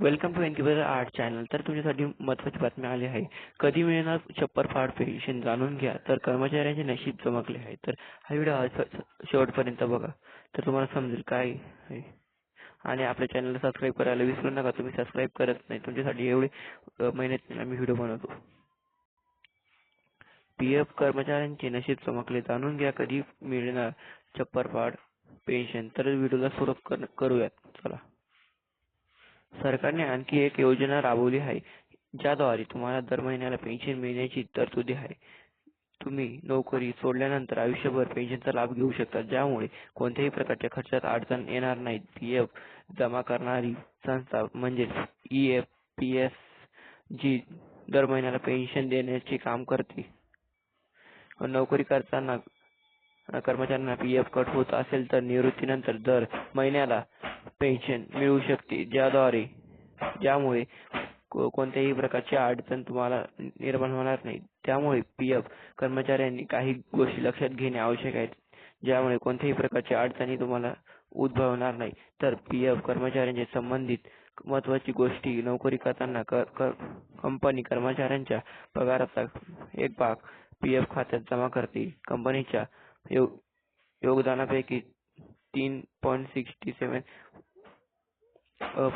Welcome to incubator art channel तर तुमच्यासाठी महत्त्वाची बातमी आली आहे. कधी मिळणार छप्परफाड पेन्शन जाणून घ्या. तर कर्मचाऱ्यांचे नशीब चमकले आहे. तर हा व्हिडिओ शेवटपर्यंत बघा. तर तुम्हाला समजेल काय आहे. आणि आपल्या चॅनलला सबस्क्राईब करायला विसरू नका. तुम्ही सबस्क्राईब करत नाही. तुमच्यासाठी एवढे मेहनत महिन्यात आम्ही व्हिडिओ बनवतो. पी एफ कर्मचाऱ्यांचे नशीब चमकले. जाणून घ्या कधी मिळणार छप्परफाड पेन्शन तर व्हिडिओला सुरू करूयात. चला. सरकारने आणखी एक योजना राबवली आहे ज्याद्वारे तुम्हाला दर महिन्याला पेन्शन मिळण्याची तरतुदी आहे. तुम्ही नोकरी सोडल्यानंतर आयुष्यभर पेन्शनचा लाभ घेऊ शकता ज्यामुळे कोणत्याही प्रकारच्या खर्चात अडचण येणार नाही. पी एफ जमा करणारी संस्था म्हणजेच ई एफ पी एस जी दर महिन्याला पेन्शन देण्याचे काम करते. नोकरी करताना कर्मचाऱ्यांना पी एफ कट होत असेल तर निवृत्तीनंतर दर महिन्याला पेन्शन मिळू शकते. ज्याद्वारे ज्यामुळे कोणत्याही प्रकारची अडचण तुम्हाला निर्माण होणार नाही. त्यामुळे पी एफ कर्मचाऱ्यांनी काही गोष्टी लक्षात घेणे आवश्यक आहे. ज्यामुळे कोणत्याही प्रकारची अडचणी तुम्हाला उद्भवणार नाही. तर पी एफ कर्मचाऱ्यांचे संबंधित महत्वाची गोष्टी नोकरी करताना कर, कर, कंपनी कर्मचाऱ्यांच्या पगाराचा एक भाग पी एफ खात्यात जमा करते. कंपनीच्या यो, योगदानापैकी तीन पॉईंट सिक्स्टी सेवन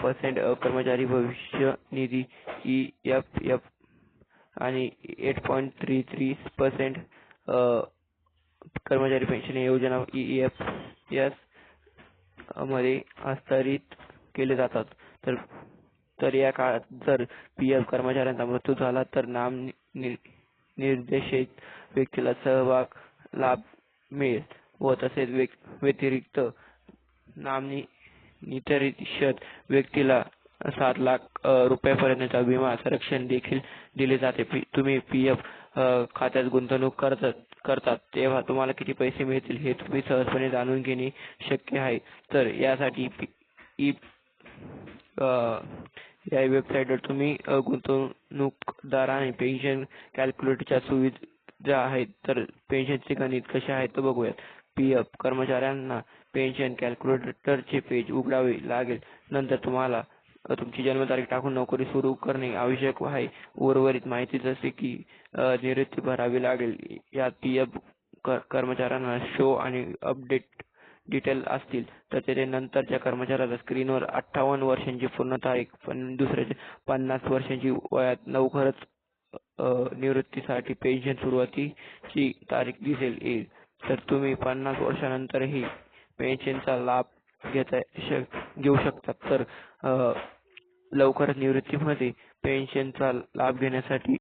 पर्सेंट कर्मचारी भविष्य निधी ई एफ एफ आणि eight point three three percent कर्मचारी पेन्शन योजना ई एफ एसमध्ये हस्तांतरित केले जातात. तर तर या काळात जर पी एफ कर्मचाऱ्यांचा मृत्यू झाला तर नाम निर्देशित व्यक्तीला सहभाग लाभ मिळेल व तसेच व्यतिरिक्त नामनी नितरित व्यक्तीला सात लाख रुपयापर्यंतचा विमा संरक्षण देखील दिले जाते. तुम्ही पी एफ खात्यात गुंतवणूक करतात करतात तेव्हा तुम्हाला किती पैसे मिळतील हे तुम्ही सहजपणे जाणून घेणे शक्य आहे. तर यासाठी ई या वेबसाईटवर तुम्ही गुंतवणूकदार गुंतवणूकदाराने पेन्शन कॅल्क्युलेटरच्या सुविधा आहेत. तर पेन्शनचे गणित कसे आहेत ते बघूयात. पी एफ कर्मचाऱ्यांना पेन्शन कॅल्क्युलेटरचे पेज उघडावे लागेल. नंतर तुम्हाला तुमची जन्मतारीख टाकून नोकरी सुरू करणे आवश्यक आहे. उर्वरित माहिती जसे की निवृत्ती भरावी लागेल. यात पी एफ कर्मचाऱ्यांना शो आणि अपडेट डिटेल असतील तर तेथे नंतरच्या कर्मचाऱ्याला स्क्रीनवर अठ्ठावन्न वर्षांची पूर्ण तारीख पण दुसऱ्याच्या पन्नास वर्षांची वयात लवकरच निवृत्तीसाठी पेन्शन सुरुवातीची तारीख दिसेल येईल. तर तुम्ही पन्नास वर्षानंतरही पेन्शनचा लाभ घेता शक घेऊ शकता तर लवकरच निवृत्तीमध्ये पेन्शनचा लाभ घेण्यासाठी